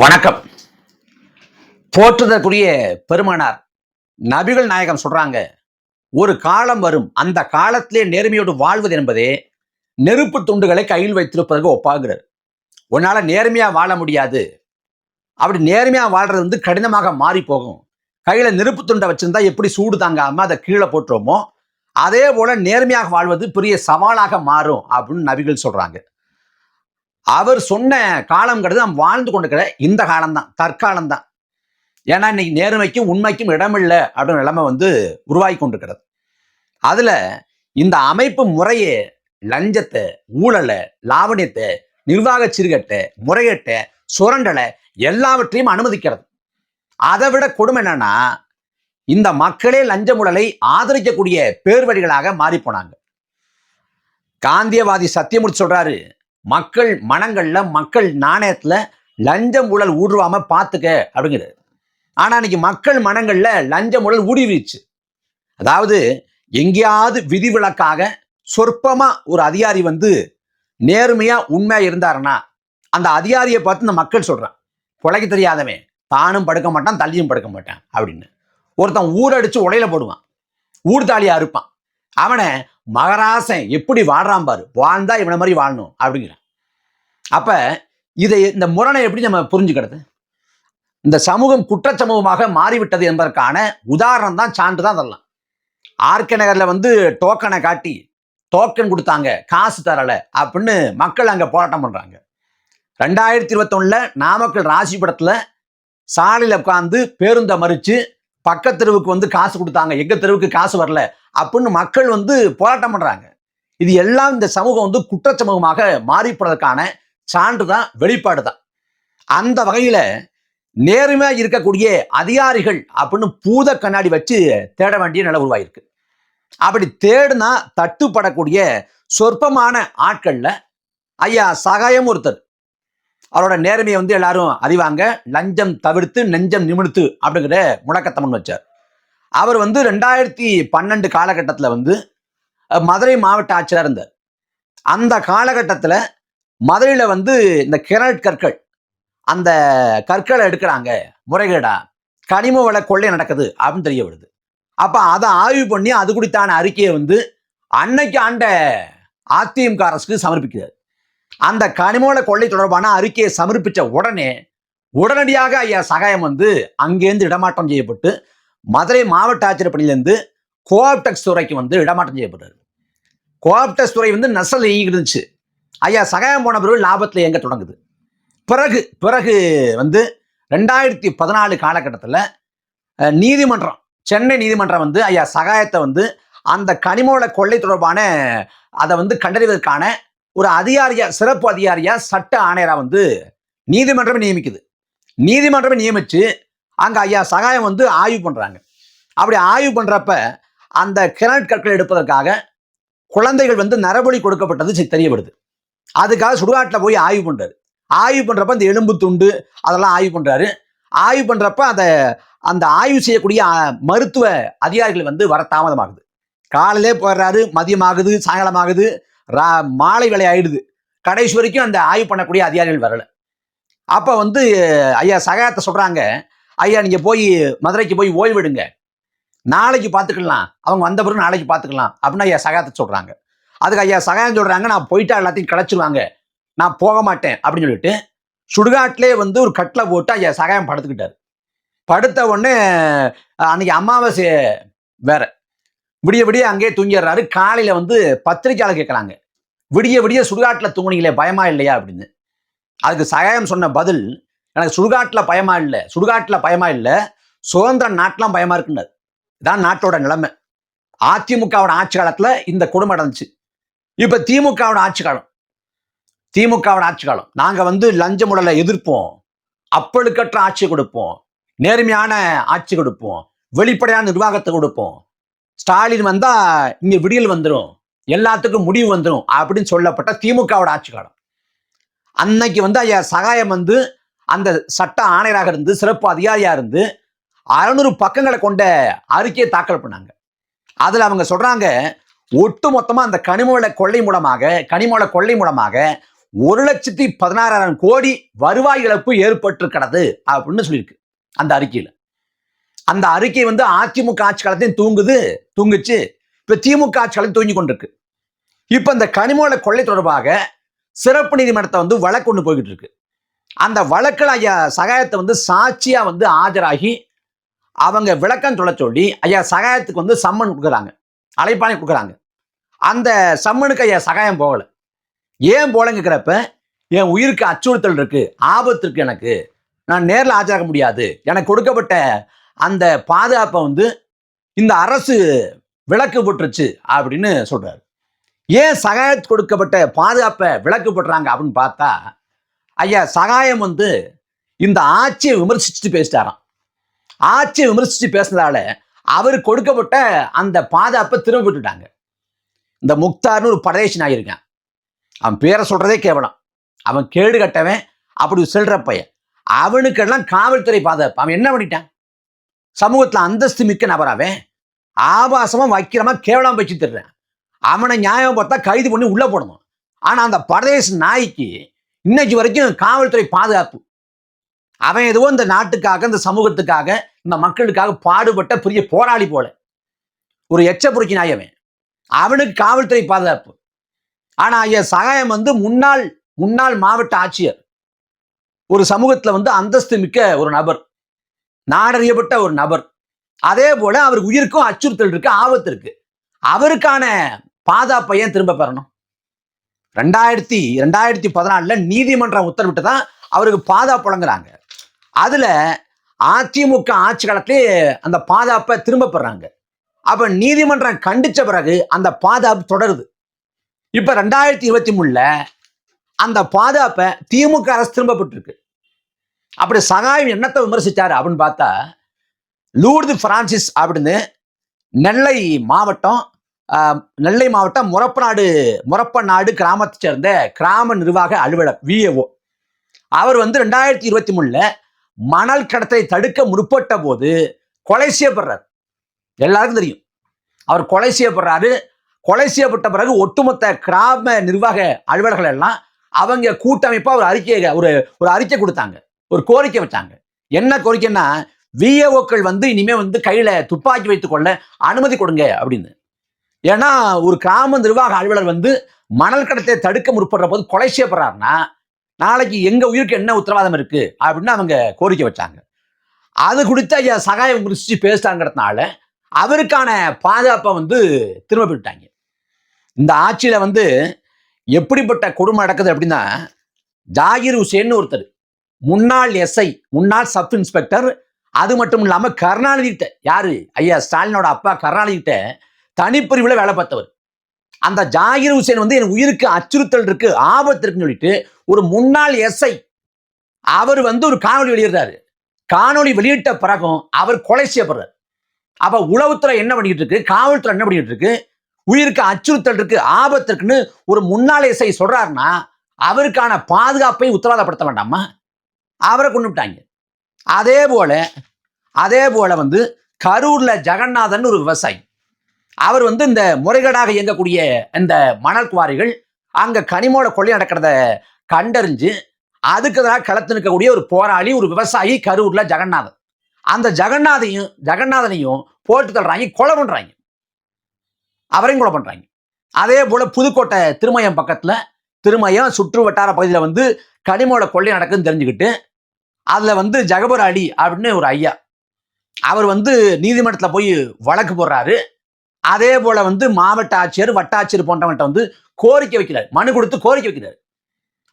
வணக்கம். போற்றுதற்குரிய பெருமானார் நபிகள் நாயகம் சொல்றாங்க ஒரு காலம் வரும் அந்த காலத்திலே நேர்மையோடு வாழ்வது என்பதே நெருப்பு துண்டுகளை கையில் வைத்திருப்பதற்கு ஒப்பாகிறார் உன்னால நேர்மையா வாழ முடியாது. அப்படி நேர்மையா வாழ்றது வந்து கடினமாக மாறி போகும் கையில நெருப்பு துண்டை வச்சிருந்தா எப்படி சூடு தாங்காம அதை கீழே போட்டுருவோமோ அதே போல நேர்மையாக வாழ்வது பெரிய சவாலாக மாறும் அப்படின்னு நபிகள் சொல்றாங்க. அவர் சொன்ன காலங்கிறது நாம் வாழ்ந்து கொண்டிருக்கிற இந்த காலம்தான் தற்காலம் தான் ஏன்னா இன்னைக்கு நேர்மைக்கும் உண்மைக்கும் இடமில்லை அப்படின்னு நிலைமை வந்து உருவாகி கொண்டிருக்கிறது. அதுல இந்த அமைப்பு முறையே லஞ்சத்தை ஊழலை லாவணியத்தை நிர்வாக சீர்கட்டை முறைகேட்டை சுரண்டலை எல்லாவற்றையும் அனுமதிக்கிறது. அதை விட கொடுமை என்னன்னா இந்த மக்களே லஞ்ச ஊழலை ஆதரிக்கக்கூடிய பேர்வழிகளாக மாறி போனாங்க. காந்தியவாதி சத்தியமூர்த்தி சொல்றாரு மக்கள் மனங்கள்ல மக்கள் நாணயத்துல லஞ்சம் ஊழல் ஊடுருவாம பார்த்துக்க அப்படிங்கிறது ஆனா இன்னைக்கு மக்கள் மனங்கள்ல லஞ்சம் ஊழல் ஊடுருவிச்சு அதாவது எங்கேயாவது விதிவிலக்காக சொற்பமா ஒரு அதிகாரி வந்து நேர்மையா உண்மையா இருந்தாருன்னா அந்த அதிகாரியை பார்த்து இந்த மக்கள் சொல்றான் பிழைக்க தெரியாதவன். தானும் படுக்க மாட்டான் தள்ளியும் படுக்க மாட்டான் அப்படின்னு. ஒருத்தன் ஊரடிச்சு உடையில போடுவான். ஊர்தாலியா இருப்பான் அவனை மகராசன் எப்படி வாழ்றான் பாரு? வாழ்ந்தா இவனை மாதிரி வாழணும் அப்படிங்கிறான். அப்ப இதை இந்த முரணை எப்படி நம்ம புரிஞ்சுக்கிறது? இந்த சமூகம் குற்றச்சமூகமாக மாறிவிட்டது என்பதற்கான உதாரணம் தான் சான்று தான் அதெல்லாம். ஆர்கே நகர்ல வந்து டோக்கனை காட்டி டோக்கன் கொடுத்தாங்க காசு தரல அப்படின்னு மக்கள் அங்க போராட்டம் பண்றாங்க. ரெண்டாயிரத்தி இருபத்தொன்னில் நாமக்கல் ராசிபுரத்துல சாலையில உட்காந்து பேருந்தை மறித்து பக்கத்தெருவுக்கு வந்து காசு கொடுத்தாங்க எங்க தெருவுக்கு காசு வரல அப்படின்னு மக்கள் வந்து போராட்டம் பண்றாங்க. இது எல்லாம் இந்த சமூகம் வந்து குற்றச்சமூகமாக மாறிப்படுறதுக்கான சான்று தான் வெளிப்பாடு தான். அந்த வகையில நேர்மையா இருக்கக்கூடிய அதிகாரிகள் அப்படின்னு பூத கண்ணாடி வச்சு தேட வேண்டிய நிலை உருவாயிருக்கு. அப்படி தேடுனா தட்டுப்படக்கூடிய சொற்பமான ஆட்கள்ல ஐயா சகாயம் ஒருத்தர். அவரோட நேர்மையை வந்து எல்லாரும் அறிவாங்க. லஞ்சம் தவிர்த்து நெஞ்சம் நிமிடுத்து அப்படிங்கிற முழக்கத்தமன் வச்சார். அவர் வந்து ரெண்டாயிரத்தி பன்னெண்டு காலகட்டத்தில் வந்து மதுரை மாவட்ட ஆட்சியராக இருந்தார். அந்த காலகட்டத்தில் மதுரையில் வந்து இந்த கிரட் கற்கள் அந்த கற்களை எடுக்கிறாங்க. முறைகேடா கனிம வள கொள்ளை நடக்குது அப்படின்னு தெரிய வருது. அப்போ அதை ஆய்வு பண்ணி அது குறித்தான அறிக்கையை வந்து அன்னைக்கு ஆண்ட அதிமுக அரசுக்கு சமர்ப்பிக்கிறார். அந்த கனிமவள கொள்ளை தொடர்பான அறிக்கையை சமர்ப்பித்த உடனே உடனடியாக ஐயா சகாயம் வந்து அங்கேருந்து இடமாற்றம் செய்யப்பட்டு மதுரை மாவட்ட ஆட்சியர் பணியிலேருந்து கோஆப்டெக்ஸ் துறைக்கு வந்து இடமாற்றம் செய்யப்பட்டார். கோஆப்டெக்ஸ் துறை வந்து நசல் இயங்கிட்டு இருந்துச்சு. ஐயா சகாயம் போன பிறகு லாபத்தில் இயங்க தொடங்குது. பிறகு பிறகு வந்து ரெண்டாயிரத்தி பதினாலு காலகட்டத்தில் நீதிமன்றம் சென்னை நீதிமன்றம் வந்து ஐயா சகாயத்தை வந்து அந்த கனிமவள கொள்ளை தொடர்பான அதை வந்து கண்டறிவதற்கான ஒரு அதிகாரியா சிறப்பு அதிகாரியா சட்ட ஆணையரா வந்து நீதிமன்றமே நியமிக்குது. நீதிமன்றமே நியமிச்சு அங்க ஐயா சகாயம் வந்து ஆய்வு பண்றாங்க. அப்படி ஆய்வு பண்றப்ப அந்த கிரனட் கற்கள் எடுப்பதற்காக குழந்தைகள் வந்து நரபலி கொடுக்கப்பட்டது தெரியப்படுது. தெரிய வருது அதுக்காக சுடுகாட்டில் போய் ஆய்வு பண்றாரு. ஆய்வு பண்றப்ப அந்த எலும்பு துண்டு அதெல்லாம் ஆய்வு பண்றாரு. ஆய்வு பண்றப்ப அதை அந்த ஆய்வு செய்யக்கூடிய மருத்துவ அதிகாரிகள் வந்து வர தாமதமாகுது. காலையிலே போயிடுறாரு மதியம் ஆகுது சாயங்காலம் ஆகுது ரா- மாலை வேலை ஆயிடுது. கடைசி வரைக்கும் அந்த ஆய்வு பண்ணக்கூடிய அதிகாரிகள் வரல. அப்போ வந்து ஐயா சகாயத்தை சொல்கிறாங்க ஐயா நீங்கள் போய் மதுரைக்கு போய் ஓய்வெடுங்க நாளைக்கு பார்த்துக்கலாம் அவங்க வந்த பிறகு நாளைக்கு பார்த்துக்கலாம் அப்படின்னு ஐயா சகாயத்தை சொல்கிறாங்க அதுக்கு ஐயா சகாயம் சொல்கிறாங்க நான் போயிட்டா எல்லாத்தையும் கிடச்சிருவாங்க நான் போக மாட்டேன். அப்படின்னு சொல்லிட்டு சுடுகாட்டிலே வந்து ஒரு கட்டில் போட்டு ஐயா சகாயம் படுத்துக்கிட்டார். படுத்த உடனே அன்னைக்கு அமாவாசை வேற. விடிய விடிய அங்கேயே தூங்கிடுறாரு. காலையில் வந்து பத்திரிக்கையாளர் கேட்குறாங்க விடிய விடிய சுடுகாட்டில் தூங்குனீங்களே பயமா இல்லையா அப்படின்னு. அதுக்கு சகாயம் சொன்ன பதில் எனக்கு சுடுகாட்டில் பயமா இல்லை சுடுகாட்டில் பயமா இல்லை சுதந்திர நாட்டெலாம் பயமா இருக்குன்னு இதான் நாட்டோட நிலைமை. அதிமுகவோட ஆட்சி காலத்தில் இந்த குடும்பம் நடந்துச்சு. இப்போ திமுகவோட ஆட்சி காலம். திமுகவோட ஆட்சி காலம். நாங்கள் வந்து லஞ்ச முடலை எதிர்ப்போம். அப்பழுக்கற்ற ஆட்சி கொடுப்போம். நேர்மையான ஆட்சி கொடுப்போம். வெளிப்படையான நிர்வாகத்தை கொடுப்போம். ஸ்டாலின் வந்தால் இங்கே விடியல் வந்துடும் எல்லாத்துக்கும் முடிவு வந்துடும் அப்படின்னு சொல்லப்பட்ட திமுகவோட ஆட்சி காலம் அன்னைக்கு வந்து ஐயா சகாயம் வந்து அந்த சட்ட ஆணையராக இருந்து சிறப்பு அதிகாரியா இருந்து அறுநூறு பக்கங்களை கொண்ட அறிக்கையை தாக்கல் பண்ணாங்க. அதில் அவங்க சொல்றாங்க ஒட்டு மொத்தமாக அந்த கனிமவள கொள்ளை மூலமாக கனிமவள கொள்ளை மூலமாக ஒரு லட்சத்தி பதினாறாயிரம் கோடி வருவாய் இழப்பு ஏற்பட்டிருக்கிறது அப்படின்னு சொல்லியிருக்கு அந்த அறிக்கையில். அந்த அறிக்கை வந்து அதிமுக ஆட்சி காலத்தையும் தூங்குது தூங்குச்சு. இப்போ திமுக ஆட்சி தூங்கி கொண்டிருக்கு. இப்போ இந்த கனிமவள கொள்ளை தொடர்பாக சிறப்பு நீதிமன்றத்தை வந்து வழக்கு கொண்டு போய்கிட்டு இருக்கு. அந்த வழக்கில் ஐயா சகாயத்தை வந்து சாட்சியாக வந்து ஆஜராகி அவங்க விளக்கம் சொல்ல சொல்லி ஐயா சகாயத்துக்கு வந்து சம்மன் கொடுக்குறாங்க. அழைப்பானை கொடுக்குறாங்க. அந்த சம்மனுக்கு ஐயா சகாயம் போகலை. ஏன் போலங்கிறப்ப என் உயிருக்கு அச்சுறுத்தல் இருக்கு ஆபத்து இருக்கு எனக்கு. நான் நேரில் ஆஜராக முடியாது. எனக்கு கொடுக்கப்பட்ட அந்த பாதுகாப்பை வந்து இந்த அரசு விளக்கு போட்டுருச்சு அப்படின்னு சொல்றாரு. ஏன் சகாயத்து கொடுக்கப்பட்ட பாதுகாப்பை விளக்கு போட்டுறாங்க அப்படின்னு பார்த்தா ஐயா சகாயம் வந்து இந்த ஆட்சியை விமர்சிச்சுட்டு பேசிட்டாராம். ஆட்சியை விமர்சிச்சு பேசுனதால அவர் கொடுக்கப்பட்ட அந்த பாதுகாப்பை திரும்ப விட்டுட்டாங்க இந்த முக்தார்னு ஒரு பரதேசி நாயிருக்கான் அவன் பேரை சொல்றதே கேவலம். அவன் கேடு கட்டவன் அப்படி செல்ற பையன். அவனுக்கெல்லாம் காவல்துறை பாதுகாப்பு. அவன் என்ன பண்ணிட்டான்? சமூகத்தில் அந்தஸ்து மிக்க நபராவேன் ஆபாசமா வைக்கிறமா கேவலம் வச்சு தர்றேன் அவனை நியாயம் பார்த்தா கைது பண்ணி உள்ள போடணும். ஆனா அந்த பரதேச நாய்க்கு இன்னைக்கு வரைக்கும் காவல்துறை பாதுகாப்பு. அவன் எதுவோ இந்த நாட்டுக்காக இந்த சமூகத்துக்காக இந்த மக்களுக்காக பாடுபட்ட பெரிய போராளி போல. ஒரு எச்சப்புரிக்கி நாயவன் அவனுக்கு காவல்துறை பாதுகாப்பு. ஆனா ஐயா சகாயம் வந்து முன்னாள் முன்னாள் மாவட்ட ஆட்சியர். ஒரு சமூகத்துல வந்து அந்தஸ்து மிக்க ஒரு நபர். நாடறியப்பட்ட ஒரு நபர். அதே போல அவருக்கு உயிருக்கும் அச்சுறுத்தல் இருக்கு ஆபத்து இருக்கு. அவருக்கான பாதுகாப்பையும் ஏன் திரும்ப பெறணும். ரெண்டாயிரத்தி ரெண்டாயிரத்தி பதினாலுல நீதிமன்றம் உத்தரவிட்டு தான் அவருக்கு பாதுகாப்பு வழங்குறாங்க. அதுல அதிமுக ஆட்சி காலத்திலே அந்த பாதுகாப்பை திரும்ப பெறாங்க. அப்ப நீதிமன்றம் கண்டிச்ச பிறகு அந்த பாதுகாப்பு தொடருது. இப்ப ரெண்டாயிரத்தி இருபத்தி மூணுல அந்த பாதுகாப்பை திமுக அரசு திரும்ப பெற்றிருக்கு. அப்படி சகாயம் என்னத்தை விமர்சித்தார் அப்படின்னு பார்த்தா லூர்து பிரான்சிஸ் அப்படின்னு நெல்லை மாவட்டம் நெல்லை மாவட்டம் முரப்பநாடு முரப்பநாடு கிராமத்தை சேர்ந்த கிராம நிர்வாக அலுவலர் விஏஓ அவர் வந்து ரெண்டாயிரத்தி இருபத்தி மூணுல மணல் கடத்தலை தடுக்க முற்பட்ட போது கொலை செய்யப்படுறார். எல்லாருக்கும் தெரியும். அவர் கொலை செய்யப்படுறாரு. கொலை செய்யப்பட்ட பிறகு ஒட்டுமொத்த கிராம நிர்வாக அலுவலர்கள் எல்லாம் அவங்க கூட்டமைப்பா ஒரு அறிக்கையை ஒரு ஒரு அறிக்கை கொடுத்தாங்க. ஒரு கோரிக்கை வச்சாங்க. என்ன கோரிக்கைன்னா விஏஓக்கள் வந்து இனிமே வந்து கையில துப்பாக்கி வைத்துக் கொள்ள அனுமதி கொடுங்க அப்படின்னு. ஏன்னா ஒரு கிராம நிர்வாக அலுவலர் வந்து மணல் கடத்தை தடுக்க முற்படுற போது கொலை செய்யப்படுறாருன்னா நாளைக்கு எங்க உயிருக்கு என்ன உத்தரவாதம் இருக்கு அப்படின்னு அவங்க கோரிக்கை வச்சாங்க. அது குறித்து ஐயா சகாயம் குறிச்சு பேசிட்டாங்கிறதுனால அவருக்கான பாதுகாப்பை வந்து திரும்ப விட்டாங்க இந்த ஆட்சியில வந்து எப்படிப்பட்ட கொடுமை நடக்குது அப்படின்னா ஜாகிர் ஹுசேன் ஒருத்தர் முன்னாள் எஸ்ஐ முன்னாள் சப் இன்ஸ்பெக்டர் அது மட்டும் இல்லாமல் கருணாநிதிட்ட யாரு? ஐயா ஸ்டாலினோட அப்பா கருணாநிதிட்ட தனிப்பிரிவில் வேலை பார்த்தவர். அந்த ஜாகிர் ஹுசேன் வந்து என் உயிருக்கு அச்சுறுத்தல் இருக்கு ஆபத்து இருக்குன்னு சொல்லிட்டு ஒரு முன்னாள் எஸ்ஐ அவர் வந்து ஒரு காணொலி வெளியிடுறாரு. காணொளி வெளியிட்ட பிறகும் அவர் கொலை செய்யப்படுறார். அப்ப உளவுத்துறை என்ன பண்ணிட்டு இருக்கு? காவல்துறை என்ன பண்ணிட்டு இருக்கு? உயிருக்கு அச்சுறுத்தல் இருக்கு ஆபத்து இருக்குன்னு ஒரு முன்னாள் எஸ்ஐ சொல்றாருன்னா அவருக்கான பாதுகாப்பை உத்தரவாதப்படுத்த வேண்டாமா? அவரை கொண்டு விட்டாங்க அதே போல அதே போல வந்து கரூர்ல ஜெகநாதன் ஒரு விவசாயி. அவர் வந்து இந்த முறைகேடாக இயங்கக்கூடிய இந்த மணல் குவாரிகள் அங்க கனிமோட கொள்ளை நடக்கிறத கண்டறிஞ்சு அதுக்கு எதிராக களத்து நிற்கக்கூடிய ஒரு போராளி ஒரு விவசாயி கரூர்ல ஜெகநாதன். அந்த ஜெகநாதையும் ஜெகநாதனையும் போட்டு தள்ளுறாங்க கொலை பண்றாங்க. அவரையும் கொலை பண்றாங்க. அதே போல புதுக்கோட்டை திருமயம் பக்கத்துல திருமயம் சுற்று வட்டார பகுதியில் வந்து கனிமோட கொள்ளை நடக்குதுன்னு தெரிஞ்சுக்கிட்டு அதில் வந்து ஜகபர் அலி அப்படின்னு ஒரு ஐயா. அவர் வந்து நீதிமன்றத்தில் போய் வழக்கு போடுறாரு. அதே போல வந்து மாவட்ட ஆட்சியர் வட்டாட்சியர் போன்றவன்ட்ட வந்து கோரிக்கை வைக்கிறார். மனு கொடுத்து கோரிக்கை வைக்கிறார்.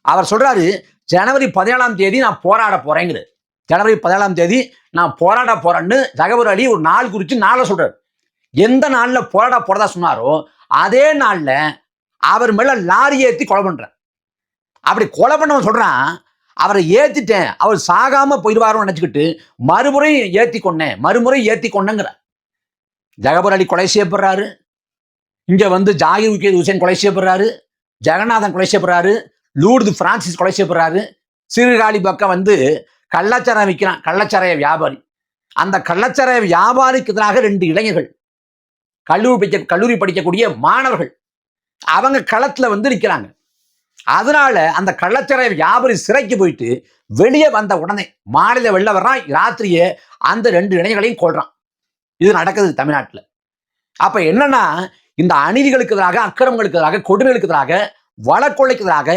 அவர் சொல்றாரு ஜனவரி பதினேழாம் தேதி நான் போராட போறேங்கிறார். ஜனவரி பதினேழாம் தேதி நான் போராட போறேன்னு ஜகபர் அலி ஒரு நாள் குறித்து நாளை சொல்றாரு. எந்த நாளில் போராட போறதா சொன்னாரோ அதே நாளில் அவர் மேல லாரி ஏற்றி கொலை பண்றார். அப்படி கொலை பண்ணவன் சொல்றான் அவரை ஏத்திட்டேன். அவர் சாகாம போயிடுவாரோன்னு நினச்சிக்கிட்டு மறுமுறையும் ஏத்தி கொண்டேன் மறுமுறை ஏத்தி கொண்டேங்கிற ஜெகபர் அலி கொலை செய்யப்படுறாரு. இங்க வந்து ஜாகிர் உக்கேத் ஹுசேன் கொலை செய்யப்படுறாரு. ஜெகநாதன் கொலை செய்யப்படுறாரு. லூர்து பிரான்சிஸ் கொலை செய்யப்படுறாரு. சீர்காழி பக்கம் வந்து கள்ளச்சாரம் விற்கிறான் கள்ளச்சாராய வியாபாரி. அந்த கள்ளச்சாராய வியாபாரிக்கு எதிராக ரெண்டு இளைஞர்கள் கல்லூரி படிக்க கல்லூரி படிக்கக்கூடிய மாணவர்கள் அவங்க களத்துல வந்து நிற்கிறாங்க அதனால அந்த கள்ளச்சாராய வியாபாரி சிறைக்கு போயிட்டு வெளியே வந்த உடனே மாநில வெளில வர்றான். ராத்திரியே அந்த ரெண்டு இளைஞர்களையும் கொள்றான் இது நடக்குது தமிழ்நாட்டில். அப்ப என்னன்னா இந்த அநீதிகளுக்கு எதிராக அக்கிரமங்களுக்கு எதிராக கொடுமைகளுக்கு எதிராக வழக்கொள்ளைக்கு எதிராக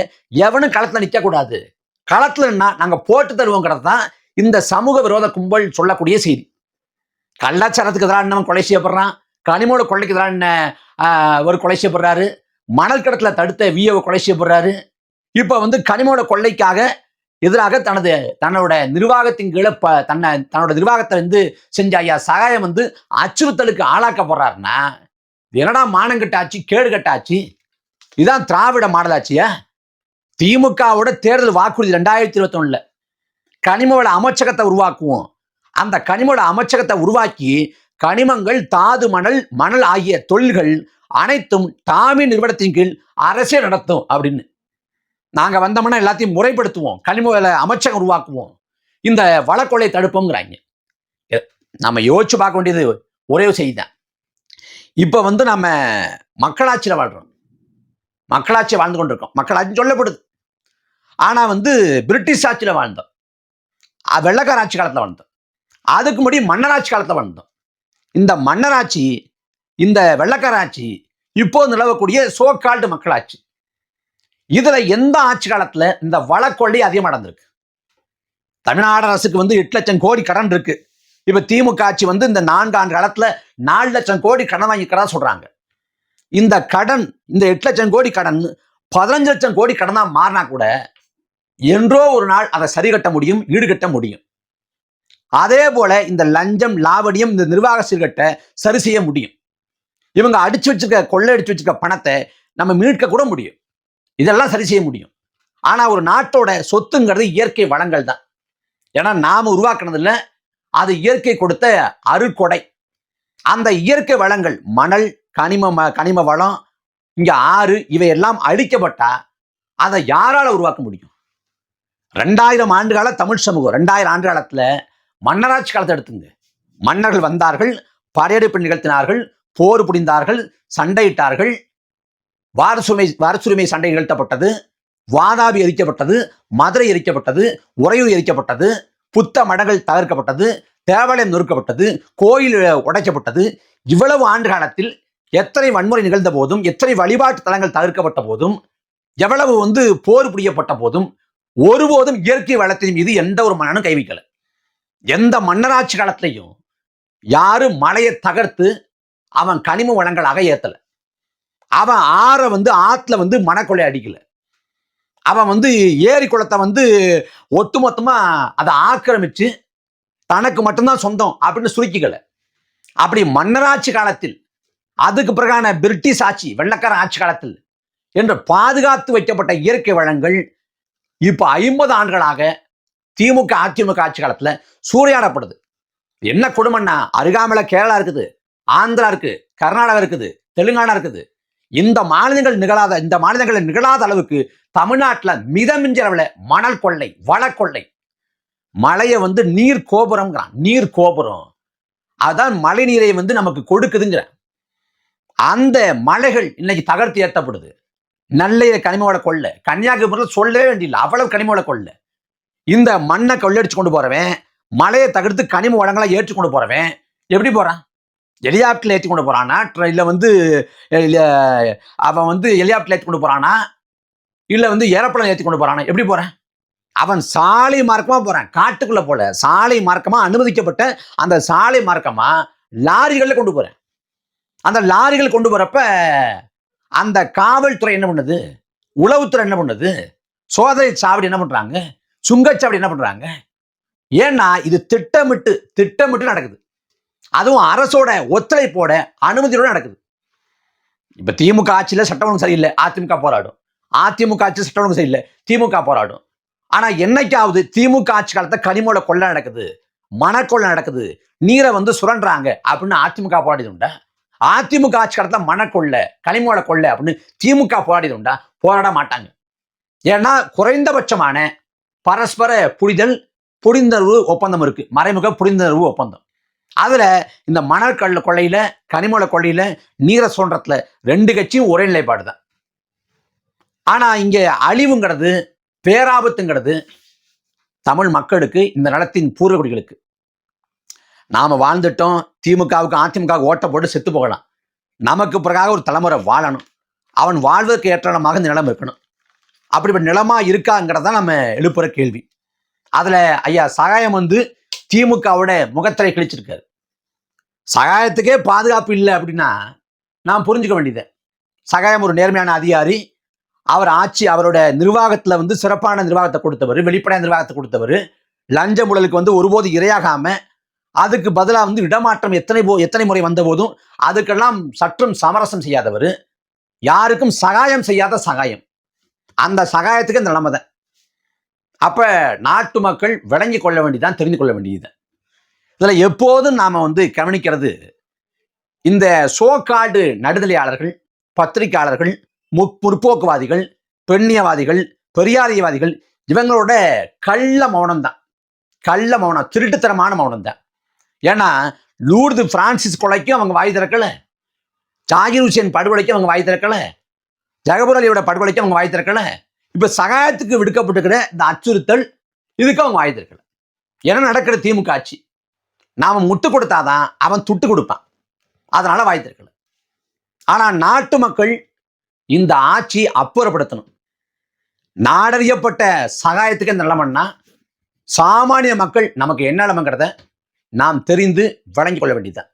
எவனும் களத்தில் நிற்கக்கூடாது கூடாது களத்துல நாங்க போட்டு தருவோங்கிறது தான் இந்த சமூக விரோத கும்பல் சொல்லக்கூடிய செய்தி. கள்ளச்சாரத்துக்கு எதிராக நம்ம கொலை செய்யப்படுறான். கனிமோட கொள்ளைக்கு எதிராக என்ன, ஒரு கொலை செய்யப்படுறாரு. மணல் கடத்துல தடுத்த விஏவை கொலை செய்யப்படுறாரு. இப்போ வந்து கனிமோட கொள்ளைக்காக எதிராக தனது தன்னோட நிர்வாகத்தின் கீழே ப- தன்னை தன்னோட நிர்வாகத்தை வந்து செஞ்ச ஐயா சகாயம் வந்து அச்சுறுத்தலுக்கு ஆளாக்கப்படுறாருன்னா என்னடா மானங்கட்ட ஆட்சி கேடு கட்ட ஆட்சி திராவிட மாடலாச்சியா திமுகவோட தேர்தல் வாக்குறுதி ரெண்டாயிரத்தி இருபத்தி ஒண்ணுல அமைச்சகத்தை உருவாக்குவோம். அந்த கனிமோட அமைச்சகத்தை உருவாக்கி கனிமங்கள் தாது மணல் மணல் ஆகிய தொழில்கள் அனைத்தும் டாமி நிறுவனத்தின் கீழ் அரசே நடத்தும் அப்படின்னு. நாங்க வந்தோம்னா எல்லாத்தையும் முறைப்படுத்துவோம். கனிமவள அமைச்சகம் உருவாக்குவோம். இந்த வழக்கொலை தடுப்போங்கிறாங்க எ- நம்ம யோசிச்சு பார்க்க வேண்டியது ஒரே ஒரு செய்தி தான். இப்ப வந்து நம்ம மக்களாட்சியில வாழ்றோம். மக்களாட்சியை வாழ்ந்து கொண்டிருக்கோம். மக்களாட்சி சொல்லப்படுது. ஆனா வந்து பிரிட்டிஷ் ஆட்சியில வாழ்ந்தோம். வெள்ளக்கார ஆட்சி காலத்துல வாழ்ந்தோம். அதுக்கு முன்னாடி மன்னராட்சி காலத்துல வாழ்ந்தோம். இந்த மன்னராட்சி இந்த வெள்ளக்காராட்சி இப்போது இப்போ நிலவக்கூடிய சோக்கால்டு மக்களாட்சி. இதுல எந்த ஆட்சி காலத்துல இந்த வழக்கொள்ளி அதிகமாக நடந்திருக்கு? தமிழ்நாடு அரசுக்கு வந்து எட்டு லட்சம் கோடி கடன் இருக்கு. இப்ப திமுக ஆட்சி வந்து இந்த நான்கு ஆண்டு காலத்துல நாலு லட்சம் கோடி கடன் வாங்கிக்கிறதா சொல்றாங்க. இந்த கடன் இந்த எட்டு லட்சம் கோடி கடன் பதினஞ்சு லட்சம் கோடி கடனா மாறினா கூட என்றோ ஒரு நாள் அதை சரி கட்ட முடியும் ஈடுகட்ட முடியும். அதே போல இந்த லஞ்சம் லாவடியம் இந்த நிர்வாக சீர்கட்ட சரி செய்ய முடியும். இவங்க அடிச்சு வச்சிருக்க கொள்ளையடிச்சு வச்சிருக்க பணத்தை நம்ம மீட்க கூட முடியும். இதெல்லாம் சரி செய்ய முடியும். ஆனா ஒரு நாட்டோட சொத்துங்கிறது இயற்கை வளங்கள் தான். ஏன்னா நாம உருவாக்குனதில்ல அது இயற்கை கொடுத்த அருக்கொடை அந்த இயற்கை வளங்கள் மணல் கனிம ம- கனிம வளம் இங்க ஆறு இவையெல்லாம் அழிக்கப்பட்டா அதை யாரால உருவாக்க முடியும்? ரெண்டாயிரம் ஆண்டு கால தமிழ் சமூகம் ரெண்டாயிரம் ஆண்டு காலத்துல மன்னராட்சி காலத்தை எடுத்துங்க. மன்னர்கள் வந்தார்கள் படையெடுப்பு நிகழ்த்தினார்கள் போர் புரிந்தார்கள் சண்டையிட்டார்கள். வாரசுரிமை வாரசுரிமை சண்டை நிகழ்த்தப்பட்டது. வாதாபி எரிக்கப்பட்டது மதுரை எரிக்கப்பட்டது உறையூர் எரிக்கப்பட்டது புத்த மடங்கள் தகர்க்கப்பட்டது தேவாலயம் நொறுக்கப்பட்டது கோயில் உடைக்கப்பட்டது. இவ்வளவு ஆண்டு காலத்தில் எத்தனை வன்முறை நிகழ்ந்த போதும் எத்தனை வழிபாட்டு தலங்கள் தவிர்க்கப்பட்ட போதும் எவ்வளவு வந்து போர் புரியப்பட்ட போதும் ஒருபோதும் இயற்கை வளத்தின் மீது எந்த ஒரு மன்னனும் கைவிக்கலை எந்த மன்னராட்சி காலத்திலையும் யாரும் மலையை தகர்த்து அவன் கனிம வளங்களாக ஏத்தல. அவன் ஆற வந்து ஆத்துல வந்து மனக்கொலை அடிக்கல. அவன் வந்து ஏரி குளத்தை வந்து ஒட்டுமொத்தமா அதை ஆக்கிரமிச்சு தனக்கு மட்டும்தான் சொந்தம் அப்படின்னு சுருக்கிக்கல. அப்படி மன்னராட்சி காலத்தில் அதுக்கு பிறகான பிரிட்டிஷ் ஆட்சி வெள்ளக்கார ஆட்சி காலத்தில் என்று பாதுகாத்து வைக்கப்பட்ட இயற்கை வளங்கள் இப்போ ஐம்பது ஆண்டுகளாக திமுக அதிமுக ஆட்சி காலத்துல சூறையாடப்படுது. என்ன கொடுமைன்னா அருகாமல கேரளா இருக்குது ஆந்திரா இருக்கு கர்நாடகா இருக்குது தெலுங்கானா இருக்குது. இந்த மாநிலங்கள் நிகழாத இந்த மாநிலங்களில் நிகழாத அளவுக்கு தமிழ்நாட்டில் மிதமிஞ்ச அளவில் மணல் கொள்ளை வளக்கொள்ளை மலையை வந்து நீர் கோபுரம்ங்கிறான் நீர் கோபுரம். அதான் மழை நீரை வந்து நமக்கு கொடுக்குதுங்கிற. அந்த மலைகள் இன்னைக்கு தகர்த்து ஏற்றப்படுது நல்ல கனிமவள கொள்ளை கன்னியாகுமரியில் சொல்லவே வேண்டியில்லை அவ்வளவு கனிமவள கொள்ளை. இந்த மண்ணை கொள்ளடிச்சு கொண்டு போறவன் மலையை தகர்த்து கனிம வளங்களை ஏற்றி கொண்டு போறவன் எப்படி போறான்? ஹெலிகாப்டர்ல ஏற்றி கொண்டு போறானா? இல்லை இல்ல வந்து அவன் வந்து ஹெலிகாப்டர்ல ஏற்றி கொண்டு போறானா? இல்ல வந்து ஏரோப்ளேன் ஏற்றி கொண்டு போறானா? எப்படி போறான்? அவன் சாலை மார்க்கமா போறான். காட்டுக்குள்ள போல. சாலை மார்க்கமா அனுமதிக்கப்பட்ட அந்த சாலை மார்க்கமா லாரிகள்ல கொண்டு போறேன். அந்த லாரிகள் கொண்டு போறப்ப அந்த காவல்துறை என்ன பண்ணுது? உளவுத்துறை என்ன பண்ணுது? சோதனை சாவடி என்ன பண்றாங்க? சுங்கச்சாவடி என்ன பண்றாங்க? ஏன்னா இது திட்டமிட்டு திட்டமிட்டு நடக்குது. அதுவும் அரசோட ஒத்துழைப்போட அனுமதியோட நடக்குது. இப்ப திமுக ஆட்சியில சட்டம் ஒழுங்கு சரியில்லை அதிமுக போராடும். அதிமுக ஆட்சி சட்டம் ஒழுங்கு சரியில்லை திமுக போராடும். ஆனா என்னைக்காவது திமுக ஆட்சி காலத்தை கனிமோட கொள்ளை நடக்குது மணக்கொள்ளை நடக்குது நீரை வந்து சுரண்டுறாங்க அப்படின்னு அதிமுக போராடிது உண்டா? அதிமுக ஆட்சி காலத்தில் மணக்கொள்ளை கனிமோட கொள்ளை அப்படின்னு திமுக போராடிது உண்டா? போராட மாட்டாங்க. ஏன்னா குறைந்தபட்சமான பரஸ்பர புரிதல் புரிந்துணர்வு ஒப்பந்தம் இருக்கு. மறைமுக புரிந்துணர்வு ஒப்பந்தம். அதுல இந்த மணல் கல் கொள்ளையில கனிமல கொள்ளையில நீர சுரண்டத்துல ரெண்டு கட்சியும் ஒரே நிலைப்பாடு தான். ஆனா இங்க அழிவுங்கிறது பேராபத்துங்கிறது தமிழ் மக்களுக்கு இந்த நிலத்தின் பூர்வகுடிகளுக்கு. நாம வாழ்ந்துட்டோம் திமுகவுக்கு அதிமுகவுக்கு ஓட்ட போட்டு செத்து போகலாம். நமக்கு பிறகாக ஒரு தலைமுறை வாழணும். அவன் வாழ்வதற்கு ஏற்றமாக இந்த நிலம் இருக்கணும். அப்படிப்பட்ட நிலமா இருக்காங்கிறத நம்ம எழுப்புற கேள்வி. அதுல ஐயா சகாயம் வந்து திமுகவோட முகத்திரை கிழிச்சிருக்காரு. சகாயத்துக்கே பாதுகாப்பு இல்லை அப்படின்னா நாம் புரிஞ்சுக்க வேண்டியது. சகாயம் ஒரு நேர்மையான அதிகாரி. அவர் ஆட்சி அவரோட நிர்வாகத்துல வந்து சிறப்பான நிர்வாகத்தை கொடுத்தவர் வெளிப்படையான நிர்வாகத்தை கொடுத்தவர். லஞ்ச முழலுக்கு வந்து ஒருபோது இரையாகாம அதுக்கு பதிலாக வந்து இடமாற்றம் எத்தனை போ எத்தனை முறை வந்த போதும் அதுக்கெல்லாம் சற்றும் சமரசம் செய்யாதவர். யாருக்கும் சகாயம் செய்யாத சகாயம். அந்த சகாயத்துக்கு இந்த நிலைமை தான். அப்போ நாட்டு மக்கள் விளங்கி கொள்ள வேண்டியதான் தெரிந்து கொள்ள வேண்டியது. இதில் எப்போதும் நாம் வந்து கவனிக்கிறது இந்த சோக்காடு நடுதலையாளர்கள் பத்திரிகையாளர்கள் மு- முற்போக்குவாதிகள் பெண்ணியவாதிகள் பெரியாரியவாதிகள் இவங்களோட கள்ள மௌனம் தான். கள்ள மௌனம் திருட்டுத்தனமான மௌனம் தான். ஏன்னா லூர்து பிரான்சிஸ் கொலைக்கும் அவங்க வாய் திறக்கலை. ஜாகிர் ஹுசேன் படுகொலைக்கும் அவங்க வாய் திறக்கல. ஜகபூர் அலியோட அவங்க வாய் திறக்கல. இப்ப சகாயத்துக்கு விடுக்கப்பட்டிருக்கிற இந்த அச்சுறுத்தல் இதுக்கு அவங்க வாய் திறக்கல. என்ன நடக்கிற திமுக ஆட்சி. நாம முட்டு கொடுத்தாதான் அவன் துட்டு கொடுப்பான். அதனால வாய் திறக்கல. ஆனா நாட்டு மக்கள் இந்த ஆட்சி அப்புறப்படுத்தணும். நாடறியப்பட்ட சகாயத்துக்கு இந்த நிலமன்னா சாமானிய மக்கள் நமக்கு என்ன நிலமங்கிறத நாம் தெரிந்து வழங்கிக் கொள்ள வேண்டியதுதான்.